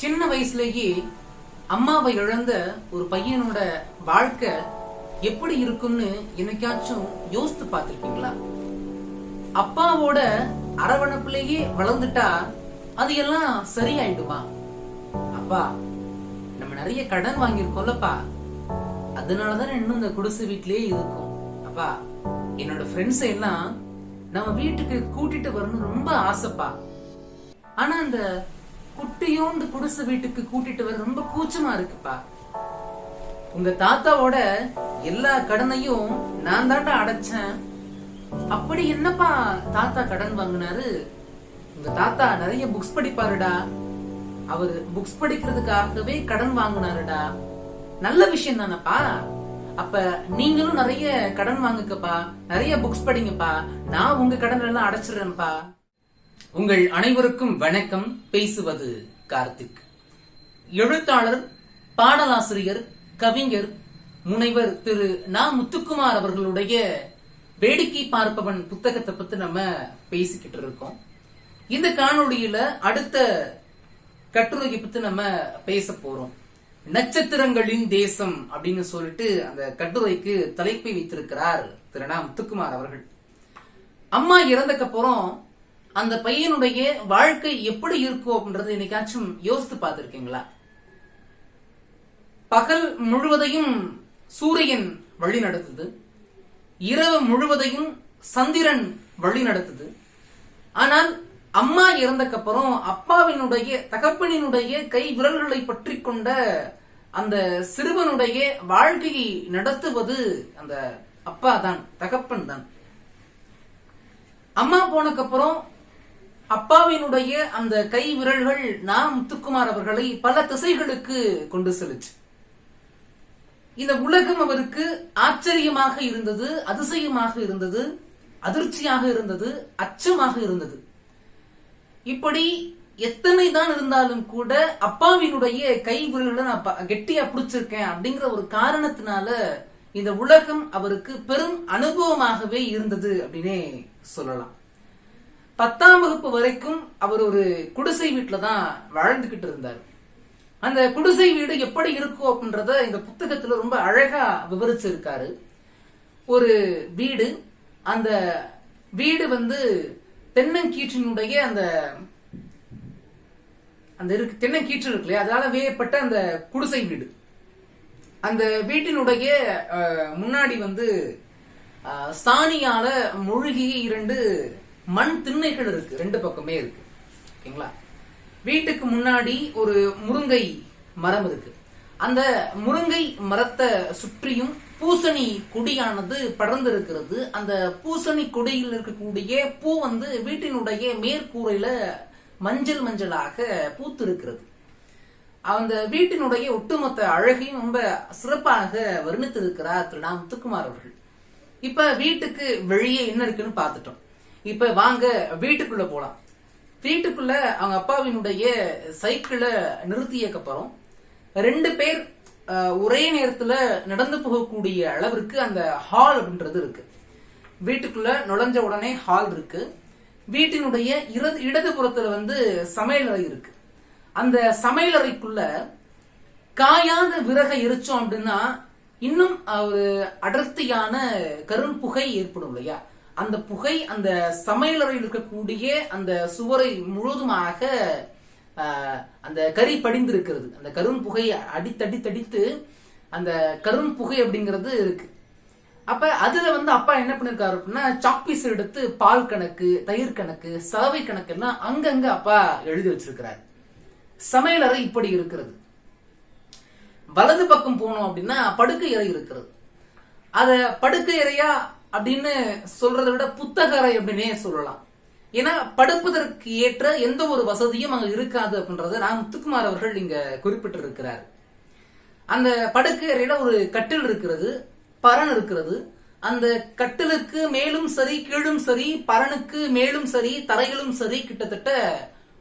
சின்ன வயசுலயே அம்மாவை இழந்த ஒரு பையனோட வாழ்க்கை எப்படி இருக்கும்னு என்னைக்காச்சும் யோசித்து பார்த்துருக்கீங்களா அப்பாவோட அரவணைப்புலயே வளர்ந்துட்டா அது எல்லாம் சரியாயிடுமா? அப்பா நம்ம நிறைய கடன் வாங்கியிருக்கோம்லப்பா அதனாலதான் இன்னும் இந்த குடிசை வீட்லயே இருக்கும். அப்பா என்னோட ஃப்ரெண்ட்ஸ் எல்லாம் நம்ம வீட்டுக்கு கூட்டிட்டு வரணும் ரொம்ப ஆசைப்பா. ஆனா அந்த குட்டியோண்டு குடிசை வீட்டுக்கு கூட்டிட்டு வர ரொம்ப கூச்சமா இருக்குப்பா. உங்க தாத்தாவோட எல்லா கடனையும் நான் தாண்டா அடைச்சேன். அப்படி என்னப்பா தாத்தா கடன் வாங்கினாரு? உங்க தாத்தா நிறைய புக்ஸ் படிப்பாருடா. அவரு புக்ஸ் படிக்கிறதுக்காகவே கடன் வாங்கினாருடா. நல்ல விஷயம் தானப்பா? அப்ப நீங்களும் நிறைய கடன் வாங்குங்கப்பா. நிறைய புக்ஸ் படிங்கப்பா. நான் உங்க கடன் எல்லாம் அடைச்சிடுறேன்ப்பா. உங்கள் அனைவருக்கும் வணக்கம். பேசுவது கார்த்திக். எழுத்தாளர் பாடலாசிரியர் கவிஞர் முனைவர் திரு நா. முத்துக்குமார் அவர்களுடைய வேடிக்கை பார்ப்பவன் புத்தகத்தை பத்தி நம்ம பேசிக்கிட்டு இருக்கோம். இந்த காணொளியில அடுத்த கட்டுரையை பத்தி நம்ம பேச போறோம். நட்சத்திரங்களின் தேசம் அப்படின்னு சொல்லிட்டு அந்த கட்டுரைக்கு தலைப்பை வைத்திருக்கிறார் திரு நா. முத்துக்குமார் அவர்கள். அம்மா இறந்தக்கப்புறம் அந்த பையனுடைய வாழ்க்கை எப்படி இருக்கும் அப்படின்றது என்னைக்காச்சும் யோசித்து பார்த்திருக்கீங்களா? பகல் முழுவதையும் சூரியன் வழி நடத்துது இரவு முழுவதையும் சந்திரன் வழி நடத்துது ஆனால் அம்மா இறந்தக்கப்புறம் அப்பாவினுடைய தகப்பனினுடைய கை விரல்களை பற்றி கொண்ட அந்த சிறுவனுடைய வாழ்க்கையை நடத்துவது அந்த அப்பா தான் தகப்பன் தான். அம்மா போனக்கப்புறம் அப்பாவினுடைய அந்த கை விரல்கள் நாம் முத்துக்குமார் அவர்களை பல திசைகளுக்கு கொண்டு செலுச்சு. இந்த உலகம் அவருக்கு ஆச்சரியமாக இருந்தது அதிசயமாக இருந்தது அதிர்ச்சியாக இருந்தது அச்சமாக இருந்தது. இப்படி எத்தனை தான் இருந்தாலும் கூட அப்பாவினுடைய கை விரல்களை நான் கெட்டியா பிடிச்சிருக்கேன் அப்படிங்கிற ஒரு காரணத்தினால இந்த உலகம் அவருக்கு பெரும் அனுபவமாகவே இருந்தது அப்படின்னே சொல்லலாம். பத்தாம் வகுப்பு வரைக்கும் அவர் ஒரு குடிசை வீட்டில் தான் வாழ்ந்துகிட்டு இருந்தார். அந்த குடிசை வீடு எப்படி இருக்கும் அப்படின்றத இந்த புத்தகத்துல ரொம்ப அழகா விவரிச்சிருக்காரு. ஒரு வீடு அந்த வீடு வந்து தென்னங்கீற்றினுடைய அந்த அந்த இருக்கு தென்னங்கீற்று இருக்கு இல்லையா? அதனால வேயப்பட்ட அந்த குடிசை வீடு. அந்த வீட்டினுடைய முன்னாடி வந்து சாணியால மூழ்கி இரண்டு மண் திண்ணைகள் இருக்கு ரெண்டு பக்கமே இருக்கு. ஓகேங்களா? வீட்டுக்கு முன்னாடி ஒரு முருங்கை மரம் இருக்கு. அந்த முருங்கை மரத்தை சுற்றியும் பூசணி கொடியானது படர்ந்து இருக்கிறது அந்த பூசணி கொடியில் இருக்கக்கூடிய பூ வந்து வீட்டினுடைய மேற்கூரையில மஞ்சள் மஞ்சளாக பூத்து இருக்கிறது அந்த வீட்டினுடைய ஒட்டுமொத்த அழகையும் ரொம்ப சிறப்பாக வர்ணித்திருக்கிறார் திரு. நா. முத்துக்குமார் அவர்கள். இப்ப வீட்டுக்கு வெளியே என்ன இருக்குன்னு பார்த்துட்டோம். இப்ப வாங்க வீட்டுக்குள்ள போலாம். வீட்டுக்குள்ள அவங்க அப்பாவினுடைய சைக்கிளை நிறுத்தியக்கு அப்புறம் ரெண்டு பேர் ஒரே நேரத்துல நடந்து போகக்கூடிய அளவிற்கு அந்த ஹால் அப்படின்றது இருக்கு. வீட்டுக்குள்ள நுழைஞ்ச உடனே ஹால் இருக்கு. வீட்டினுடைய இடது இடதுபுறத்துல வந்து சமையலறை இருக்கு. அந்த சமையலறைக்குள்ள காயாத விறகை எரிச்சோம் அப்படின்னா இன்னும் ஒரு அடர்த்தியான கரும்புகை ஏற்படும் இல்லையா? அந்த புகை அந்த சமையலறையில் இருக்கக்கூடிய அந்த சுவரை முழுவதுமாக அந்த கறி படிந்திருக்கிறது. அந்த கரும் புகையை அடித்தடி அடித்தடித்தடித்து அந்த கரும்புகை அப்படிங்கிறது இருக்கு. அப்ப அதுல வந்து அப்பா என்ன பண்ணிருக்காரு அப்படின்னா சாக்பீஸ் எடுத்து பால் கணக்கு தயிர் கணக்கு சலவை கணக்கு எல்லாம் அங்கங்க அப்பா எழுதி வச்சிருக்கிறார். சமையலறை இப்படி இருக்கிறது. வலது பக்கம் போனோம் அப்படின்னா படுக்கை அறை இருக்கிறது. அத படுக்கை அறையா அப்படின்னு சொல்றதை விட புத்தக அறை அப்படின்னே சொல்லலாம். ஏன்னா படுப்பதற்கு ஏற்ற எந்த ஒரு வசதியும் அங்க இருக்காது அப்படின்றத நான் முத்துக்குமார் அவர்கள் இங்க குறிப்பிட்டிருக்கிறார். அந்த படுக்கையறையில ஒரு கட்டில் இருக்கிறது பரன் இருக்கிறது. அந்த கட்டிலுக்கு மேலும் சரி கீழும் சரி பரனுக்கு மேலும் சரி தரையிலும் சரி கிட்டத்தட்ட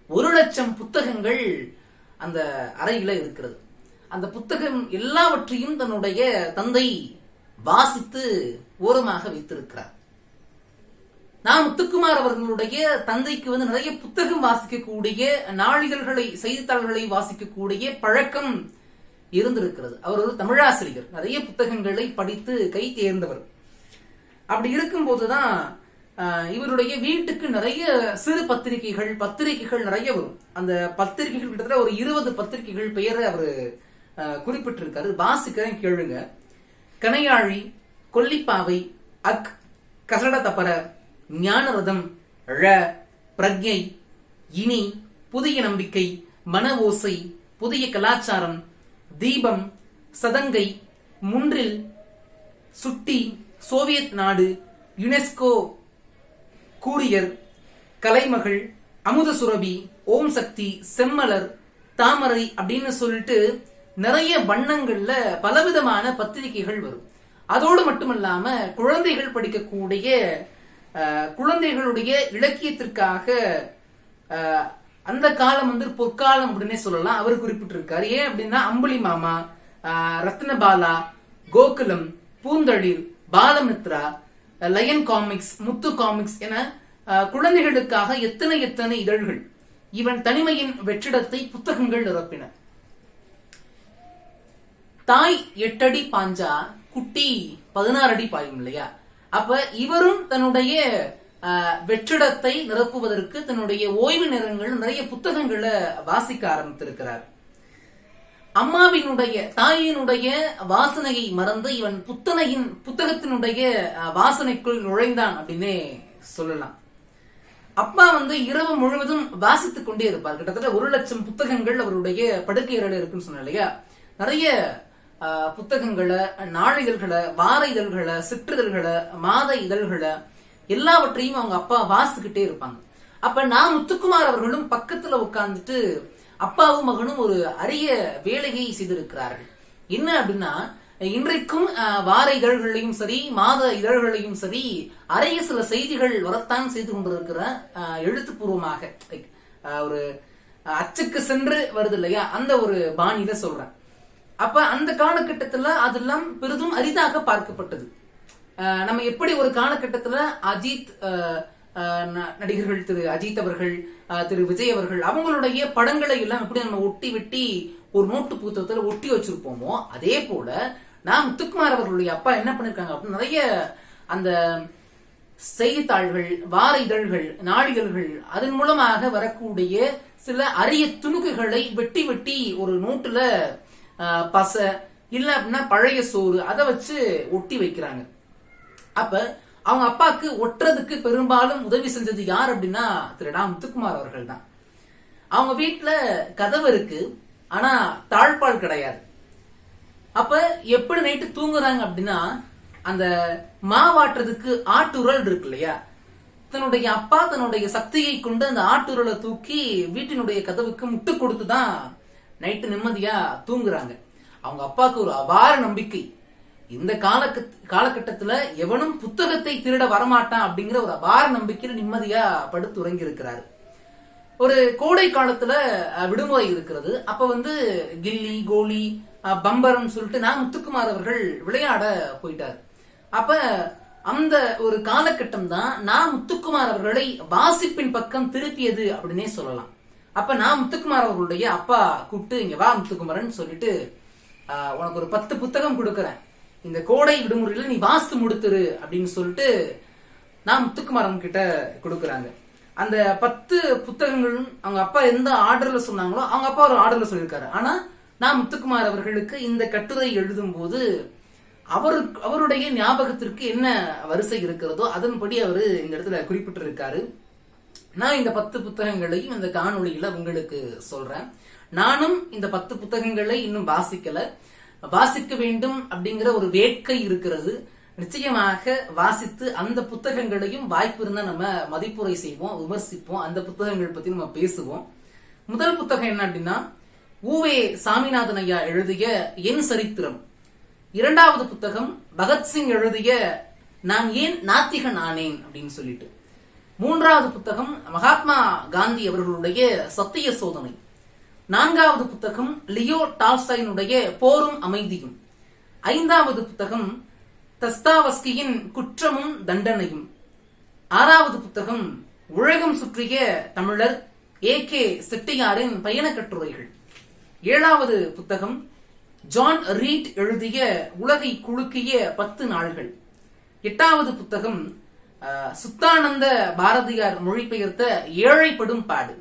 ஒரு லட்சம் புத்தகங்கள் அந்த அறையில இருக்கிறது. அந்த புத்தகம் எல்லாவற்றையும் தன்னுடைய தந்தை வாசித்து ஓரமாக வைத்திருக்கிறார். நான் முத்துக்குமார் அவர்களுடைய தந்தைக்கு வந்து நிறைய புத்தகம் வாசிக்கக்கூடிய நாளிதழ்களை செய்தித்தாள்களை வாசிக்கக்கூடிய பழக்கம் இருந்திருக்கிறது. அவர் ஒரு தமிழாசிரியர். நிறைய புத்தகங்களை படித்து கை தேர்ந்தவர். அப்படி இருக்கும்போதுதான் இவருடைய வீட்டுக்கு நிறைய சிறு பத்திரிகைகள் பத்திரிகைகள் நிறைய வரும். அந்த பத்திரிகைகள் கிட்டத்தட்ட ஒரு இருபது பத்திரிகைகள் பெயரை அவர் குறிப்பிட்டிருக்காரு. வாசிக்கிறேன் கேளுங்க. கனையாழி கொல்லிப்பாவை அக் கசட தப்பர ஞானரதம் ழ பிரக்ஞை இனி புதிய நம்பிக்கை மன ஓசை புதிய கலாச்சாரம் தீபம் சதங்கை முன்றில் சுட்டி சோவியத் நாடு யுனெஸ்கோ கூரியர் கலைமகள் அமுத சுரபி ஓம் சக்தி செம்மலர் தாமரை அப்படின்னு சொல்லிட்டு நிறைய வண்ணங்கள்ல பலவிதமான பத்திரிகைகள் வரும். அதோடு மட்டுமல்லாம குழந்தைகள் படிக்கக்கூடிய குழந்தைகளுடைய இலக்கியத்திற்காக அந்த காலம் வந்து பொற்காலம் அப்படின்னே சொல்லலாம். அவர் குறிப்பிட்டிருக்காரு. ஏன் அப்படின்னா அம்புலி மாமா Ratnabala Gokulam Poonthalir Balamitra Lion Comics Muthu Comics என குழந்தைகளுக்காக எத்தனை எத்தனை இதழ்கள். இவன் தனிமையின் வெற்றிடத்தை புத்தகங்கள் நிரப்பின. தாய் எட்டடி பாஞ்சா குட்டி பதினாறு அடி பாயும் இல்லையா? அப்ப இவரும் தன்னுடைய வெற்றிடத்தை நிரப்புவதற்கு தன்னுடைய ஓய்வு நேரங்கள் நிறைய புத்தகங்களை வாசிக்க ஆரம்பித்திருக்கிறார். அம்மாவினுடைய தாயினுடைய வாசனையை மறந்து இவன் புத்தனையின் புத்தகத்தினுடைய வாசனைக்குள் நுழைந்தான் அப்படின்னே சொல்லலாம். அப்பா வந்து இரவு முழுவதும் வாசித்துக் கொண்டே இருப்பார். கிட்டத்தட்ட ஒரு லட்சம் புத்தகங்கள் அவருடைய படுக்கை அறையில இருக்குன்னு சொன்னேன் இல்லையா? நிறைய புத்தகங்களை நாளிதழ்களை வார இதழ்களை சிற்றிதழ்களை மாத இதழ்களை எல்லாவற்றையும் அவங்க அப்பா வாசிக்கிட்டே இருப்பாங்க. அப்ப நான் முத்துக்குமார் அவர்களும் பக்கத்துல உட்கார்ந்துட்டு அப்பாவும் மகனும் ஒரு அரிய வேலையை செய்திருக்கிறார்கள். என்ன அப்படின்னா இன்றைக்கும் வார இதழ்களையும் சரி மாத இதழ்களையும் சரி அரிய சில செய்திகள் வரத்தான் செய்து கொண்டிருக்கிற அஹ், எழுத்துப்பூர்வமாக அஹ், ஒரு அச்சுக்கு சென்று வருது இல்லையா? அந்த ஒரு பாணியில சொல்றேன். அப்ப அந்த காலகட்டத்துல அதெல்லாம் பெரிதும் அரிதாக பார்க்கப்பட்டது. நம்ம எப்படி ஒரு காலகட்டத்துல அஜித் ந- நடிகர்கள் திரு அஜித் அவர்கள் திரு விஜய் அவர்கள் அவங்களுடைய படங்களை எல்லாம் எப்படி நம்ம ஒட்டி வெட்டி ஒரு நோட்டு புத்தகத்துல ஒட்டி வச்சிருப்போமோ அதே போல நான் முத்துக்குமார் அவர்களுடைய அப்பா என்ன பண்ணிருக்காங்க அப்படின்னு நிறைய அந்த செய்தித்தாள்கள் வார இதழ்கள் நாளிதழ்கள் அதன் மூலமாக வரக்கூடிய சில அரிய துணுக்குகளை வெட்டி வெட்டி ஒரு நோட்டுல பசை இல்ல அப்படின்னா பழைய சோறு அதை வச்சு ஒட்டி வைக்கிறாங்க. அப்ப அவங்க அப்பாக்கு ஒட்டுறதுக்கு பெரும்பாலும் உதவி செஞ்சது யார் அப்படின்னா திரு டா முத்துக்குமார் அவர்கள் தான். அவங்க வீட்டுல கதவு இருக்கு ஆனா தாழ்பால் கிடையாது. அப்ப எப்படி நைட்டு தூங்குறாங்க அப்படின்னா அந்த மாவாட்டுறதுக்கு ஆட்டுரல் இருக்கு இல்லையா? தன்னுடைய அப்பா தன்னுடைய சக்தியை கொண்டு அந்த ஆட்டுரலை தூக்கி வீட்டினுடைய கதவுக்கு முட்டு கொடுத்து தான் நைட்டு நிம்மதியா தூங்குறாங்க. அவங்க அப்பாவுக்கு ஒரு அபார நம்பிக்கை. இந்த கால காலகட்டத்துல எவனும் புத்தகத்தை திருட வரமாட்டான் அப்படிங்கிற ஒரு அபார நம்பிக்கையில நிம்மதியா படுத்து உறங்கி இருக்கிறாரு ஒரு கோடை காலத்துல விடுமுறை இருக்கிறது. அப்ப வந்து கில்லி கோலி பம்பரம் சொல்லிட்டு நான் முத்துக்குமார் அவர்கள் விளையாட போயிட்டார். அப்ப அந்த ஒரு காலகட்டம் தான் நான் முத்துக்குமார் அவர்களை வாசிப்பின் பக்கம் திருப்பியது அப்படின்னே சொல்லலாம். அப்ப நான் முத்துக்குமார் அவர்களுடைய அப்பா கூப்பிட்டு இங்க வா முத்துக்குமாரன் சொல்லிட்டு உனக்கு ஒரு பத்து புத்தகம் கொடுக்கறேன். இந்த கோடை விடுமுறையில நீ வாஸ்து முடித்துரு அப்படின்னு சொல்லிட்டு நான் முத்துக்குமாரன் கிட்ட கொடுக்கறாங்க. அந்த பத்து புத்தகங்களும் அவங்க அப்பா எந்த ஆர்டர்ல சொன்னாங்களோ அவங்க அப்பா ஒரு ஆர்டர்ல சொல்லியிருக்காரு. ஆனா நான் முத்துக்குமார் அவர்களுக்கு இந்த கட்டுரை எழுதும் போது அவருக்கு அவருடைய ஞாபகத்திற்கு என்ன வரிசை இருக்கிறதோ அதன்படி அவரு இந்த இடத்துல குறிப்பிட்டிருக்காரு. நான் இந்த பத்து புத்தகங்களையும் இந்த காணொளியில உங்களுக்கு சொல்றேன். நானும் இந்த பத்து புத்தகங்களை இன்னும் வாசிக்கல. வாசிக்க வேண்டும் அப்படிங்கிற ஒரு வேட்கை இருக்கிறது. நிச்சயமாக வாசித்து அந்த புத்தகங்களையும் வாய்ப்பு இருந்தா நம்ம மதிப்புரை செய்வோம் விமர்சிப்போம் அந்த புத்தகங்கள் பத்தி நம்ம பேசுவோம். முதல் புத்தகம் என்ன அப்படின்னா ஊவே சாமிநாதன் ஐயா எழுதிய என் சரித்திரம். இரண்டாவது புத்தகம் பகத்சிங் எழுதிய நான் ஏன் நாத்திகன் ஆனேன் அப்படின்னு சொல்லிட்டு. மூன்றாவது புத்தகம் மகாத்மா காந்தி அவர்களுடைய சத்திய சோதனை. நான்காவது புத்தகம் லியோ டால்ஸ்டாயினுடைய போரும் அமைதியும். ஐந்தாவது புத்தகம் தஸ்தாவஸ்கியின் குற்றமும் தண்டனையும். ஆறாவது புத்தகம் உலகம் சுற்றிய தமிழர் ஏ கே செட்டியாரின் பயண கட்டுரைகள். ஏழாவது புத்தகம் ஜான் ரீட் எழுதிய உலகை குலுக்கிய பத்து நாள்கள். எட்டாவது புத்தகம் சுத்தானந்த பாரதியார் மொழிபெயர்த்த ஏழைப்படும் பாடு.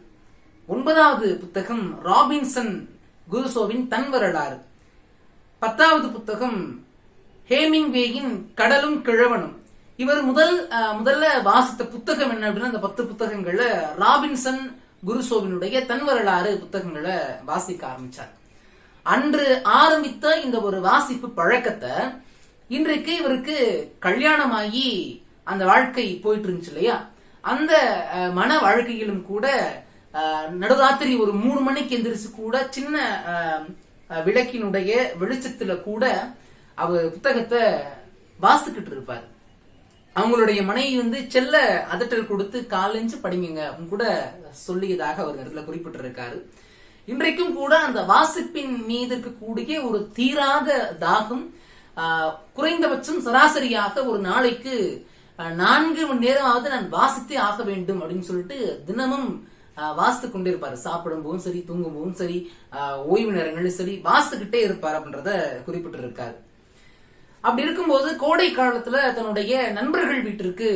ஒன்பதாவது புத்தகம் ராபின்சன் குருசோவின் தன் வரலாறு பத்தாவது புத்தகம் ஹேமிங்வேயின் கடலும் கிழவனும். இவர் முதல் முதல்ல வாசித்த புத்தகம் என்ன அப்படின்னா அந்த பத்து புத்தகங்கள்ல ராபின்சன் குருசோவினுடைய தன் வரலாறு புத்தகங்களை வாசிக்க ஆரம்பிச்சார். அன்று ஆரம்பித்த இந்த ஒரு வாசிப்பு பழக்கத்தை இன்றைக்கு இவருக்கு கல்யாணமாகி அந்த வாழ்க்கை போயிட்டு இருந்துச்சு இல்லையா? அந்த மன வாழ்க்கையிலும் கூட நடுராத்திரி ஒரு மூணு மணிக்கு எந்திரிச்சு கூட சின்ன அஹ், விளக்கினுடைய வெளிச்சத்துல கூட அவர் புத்தகத்தை வாசிக்கிட்டு இருப்பார். அவங்களுடைய மனைவி வந்து செல்ல அதட்டல் கொடுத்து காலஞ்சு படிங்க கூட சொல்லியதாக அவர் இடத்துல குறிப்பிட்டிருக்காரு. இன்றைக்கும் கூட அந்த வாசிப்பின் மீது இருக்கக்கூடிய ஒரு தீராத தாகம் ஆஹ், குறைந்தபட்சம் சராசரியாக ஒரு நாளைக்கு நான்கு மணி நேரமாவது நான் வாசித்தே ஆக வேண்டும் அப்படின்னு சொல்லிட்டு தினமும் வாசித்து கொண்டே இருப்பார் சாப்பிடும் போதும் சரி தூங்கும் போதும் சரி ஓய்வு நேரங்களும் சரி வாசித்துக்கிட்டே இருப்பார் அப்படின்றத குறிப்பிட்டு இருக்காரு அப்படி இருக்கும்போது கோடை காலத்துல தன்னுடைய நண்பர்கள் வீட்டிற்கு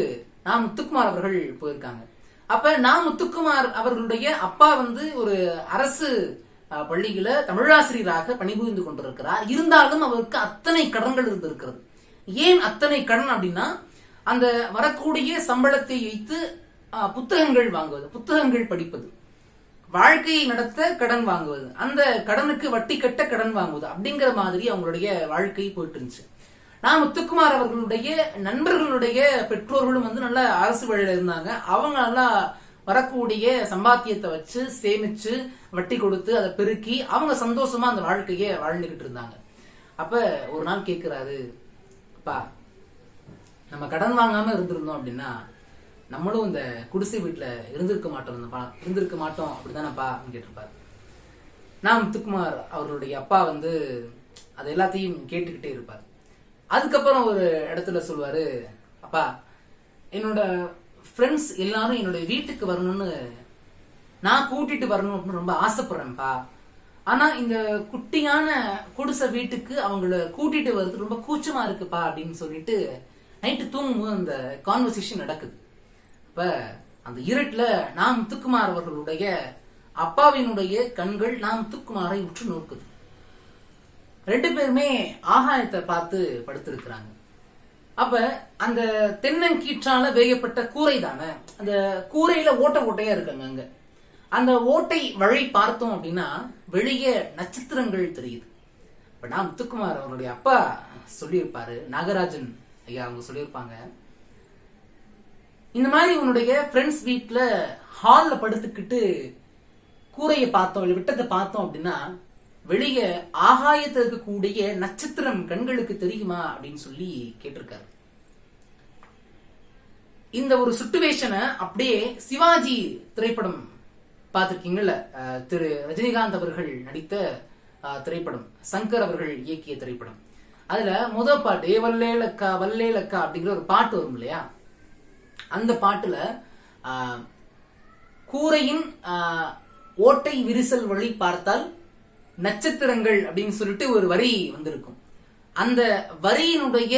நாம் முத்துக்குமார் அவர்கள் போயிருக்காங்க. அப்ப நாம் முத்துக்குமார் அவர்களுடைய அப்பா வந்து ஒரு அரசு பள்ளியில தமிழாசிரியராக பணிபுரிந்து கொண்டிருக்கிறார். இருந்தாலும் அவருக்கு அத்தனை கடன்கள் இருந்திருக்கிறது. ஏன் அத்தனை கடன் அப்படின்னா அந்த வரக்கூடிய சம்பளத்தை வைத்து புத்தகங்கள் வாங்குவது புத்தகங்கள் படிப்பது. வாழ்க்கையை நடத்த கடன் வாங்குவது. அந்த கடனுக்கு வட்டி கட்ட கடன் வாங்குவது. அப்படிங்கிற மாதிரி அவங்களுடைய வாழ்க்கை போயிட்டு இருந்துச்சு நான் முத்துக்குமார் அவர்களுடைய நண்பர்களுடைய பெற்றோர்களும் வந்து நல்ல அரசு வழியில இருந்தாங்க. அவங்க நல்லா வரக்கூடிய சம்பாத்தியத்தை வச்சு சேமிச்சு வட்டி கொடுத்து அதை பெருக்கி அவங்க சந்தோஷமா அந்த வாழ்க்கையை வாழ்ந்துகிட்டு இருந்தாங்க. அப்ப ஒரு நாள் கேட்கிறாரு அப்பா நம்ம கடன் வாங்காம இருந்திருந்தோம் அப்படின்னா நம்மளும் இந்த குடிசை வீட்டுல இருந்திருக்க மாட்டோம் இருந்திருக்க மாட்டோம் அப்படிதானப்பா அப்படின்னு கேட்டிருப்பாரு. நான் முத்துக்குமார் அவர்களுடைய அப்பா வந்து அது எல்லாத்தையும் கேட்டுக்கிட்டே இருப்பார். அதுக்கப்புறம் ஒரு இடத்துல சொல்லுவாரு அப்பா என்னோட ஃப்ரெண்ட்ஸ் எல்லாரும் என்னுடைய வீட்டுக்கு வரணும்னு நான் கூட்டிட்டு வரணும் அப்படின்னு ரொம்ப ஆசைப்படுறேன்ப்பா. ஆனா இந்த குட்டியான குடிசை வீட்டுக்கு அவங்கள கூட்டிட்டு வர்றது ரொம்ப கூச்சமா இருக்குப்பா அப்படின்னு சொல்லிட்டு நைட்டு தூங்கும்போது அந்த கான்வர்சேஷன் நடக்குது. இப்போ அந்த இருட்டில் நாம் முத்துக்குமார் அவர்களுடைய அப்பாவினுடைய கண்கள் நாம் முத்துக்குமாரை உற்று நோக்குது. ரெண்டு பேருமே ஆகாயத்தை பார்த்து படுத்திருக்கிறாங்க. அப்ப அந்த தென்னங்கீற்றால வேயப்பட்ட கூரை தானே? அந்த கூரையில ஓட்டை ஓட்டையா இருக்காங்க அங்க. அந்த ஓட்டை வழி பார்த்தோம் அப்படின்னா வெளியே நட்சத்திரங்கள் தெரியுது. இப்ப நான் முத்துக்குமார் அவருடைய அப்பா சொல்லியிருப்பாரு நாகராஜன் ஐயா அவங்க சொல்லியிருப்பாங்க. இந்த மாதிரி உன்னுடைய ஃப்ரெண்ட்ஸ் வீட்ல ஹால்ல படுத்துக்கிட்டு கூரையை பார்த்தோம் இல்லை விட்டத்தை பார்த்தோம் அப்படின்னா வெளியே ஆகாயத்தில் இருக்கக்கூடிய நட்சத்திரம் கண்களுக்கு தெரியுமா அப்படின்னு சொல்லி கேட்டிருக்காரு. இந்த ஒரு சுட்டுவேஷனை அப்படியே சிவாஜி திரைப்படம் பார்த்திருக்கீங்கல்ல அஹ், திரு ரஜினிகாந்த் அவர்கள் நடித்த திரைப்படம் சங்கர் அவர்கள் இயக்கிய திரைப்படம். அதுல முத பாட்டு ஏ வல்லேலக்கா வல்லேலக்கா அப்படிங்கிற ஒரு பாட்டு வரும் இல்லையா? அந்த பாட்டுல ஆஹ், கூரையின் ஆஹ், ஓட்டை விரிசல் வழி பார்த்தால் நட்சத்திரங்கள் அப்படின்னு சொல்லிட்டு ஒரு வரி வந்திருக்கும். அந்த வரியினுடைய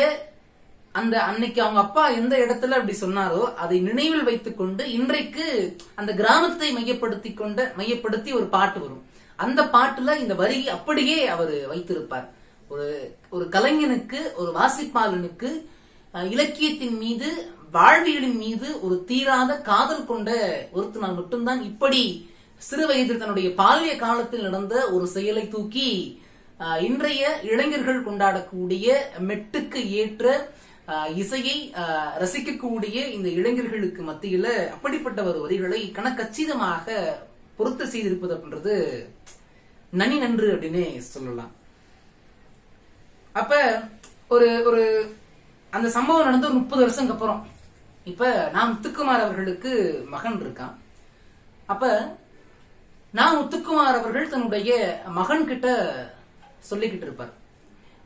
அந்த அன்னைக்கு அவங்க அப்பா எந்த இடத்துல அப்படி சொன்னாரோ அதை நினைவில் வைத்துக்கொண்டு இன்றைக்கு அந்த கிராமத்தை மையப்படுத்தி கொண்ட மையப்படுத்தி ஒரு பாட்டு வரும். அந்த பாட்டுல இந்த வரி அப்படியே அவர் வைத்திருப்பார். ஒரு ஒரு கலைஞனுக்கு ஒரு வாசிப்பாளனுக்கு இலக்கியத்தின் மீது வாழ்வியலின் மீது ஒரு தீராத காதல் கொண்ட ஒருத்தனால் மட்டும்தான் இப்படி சிறு வயதில் தன்னுடைய பால்ய காலத்தில் நடந்த ஒரு செயலை தூக்கி இன்றைய இளைஞர்கள் கொண்டாடக்கூடிய மெட்டுக்கு ஏற்ற இசையை ரசிக்கக்கூடிய இந்த இளைஞர்களுக்கு மத்தியில அப்படிப்பட்ட ஒரு வரிகளை கணக்கச்சிதமாக பொருத்த செய்திருப்பது அப்படின்றது நனி நன்று அப்படின்னு சொல்லலாம். அப்ப ஒரு ஒரு அந்த சம்பவம் நடந்து ஒரு முப்பது வருஷத்துக்கு அப்புறம். இப்ப நான் முத்துக்குமார் அவர்களுக்கு மகன் இருக்கான். அப்ப நான் முத்துக்குமார் அவர்கள் தன்னுடைய மகன் கிட்ட சொல்லிக்கிட்டு இருப்பார்.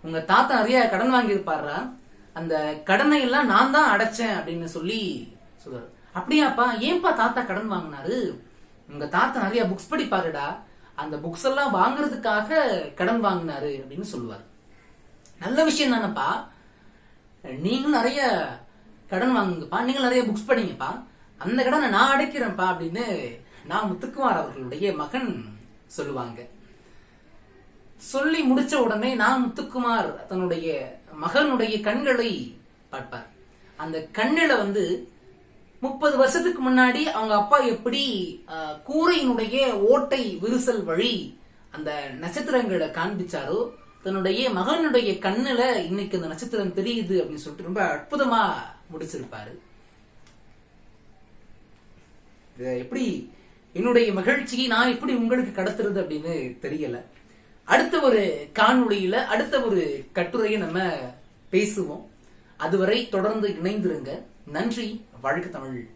உங்க தாத்தா நிறைய கடன் வாங்கியிருப்பாரா அந்த கடனை எல்லாம் நான் தான் அடைச்சேன் அப்படின்னு சொல்லி சொல்றாரு அப்படியாப்பா ஏன்பா தாத்தா கடன் வாங்கினாரு? உங்க தாத்தா நிறைய புக்ஸ் படிப்பாருடா. அந்த புக்ஸ் எல்லாம் வாங்குறதுக்காக கடன் வாங்கினாரு அப்படின்னு சொல்லுவார். நல்ல விஷயம் தானப்பா. நீங்களும் நிறைய கடன் வாங்குங்கப்பா. நீங்களும் நிறைய புக்ஸ் படிங்கப்பா. அந்த கடனை நான் அடைக்கிறேன்ப்பா அப்படின்னு நான் முத்துக்குமார் அவர்களுடைய மகன் சொல்லுவாங்க. சொல்லி முடிச்ச உடனே நான் முத்துக்குமார் தன்னுடைய மகனுடைய கண்களை பார்ப்பார். அந்த கண்ணில வந்து முப்பது வருஷத்துக்கு முன்னாடி அவங்க அப்பா எப்படி கூரையினுடைய ஓட்டை விரிசல் வழி அந்த நட்சத்திரங்களை காண்பிச்சாரோ தன்னுடைய மகனுடைய கண்ணுல இன்னைக்கு அந்த நட்சத்திரம் தெரியுது அப்படின்னு சொல்லிட்டு ரொம்ப அற்புதமா முடிச்சிருப்பாரு. எப்படி என்னுடைய மகிழ்ச்சியை நான் எப்படி உங்களுக்கு கடத்துறது அப்படின்னு தெரியல. அடுத்த ஒரு காணொளியில அடுத்த ஒரு கட்டுரையை நம்ம பேசுவோம். அதுவரை தொடர்ந்து இணைந்திருங்க. நன்றி. வாழ்க தமிழ்.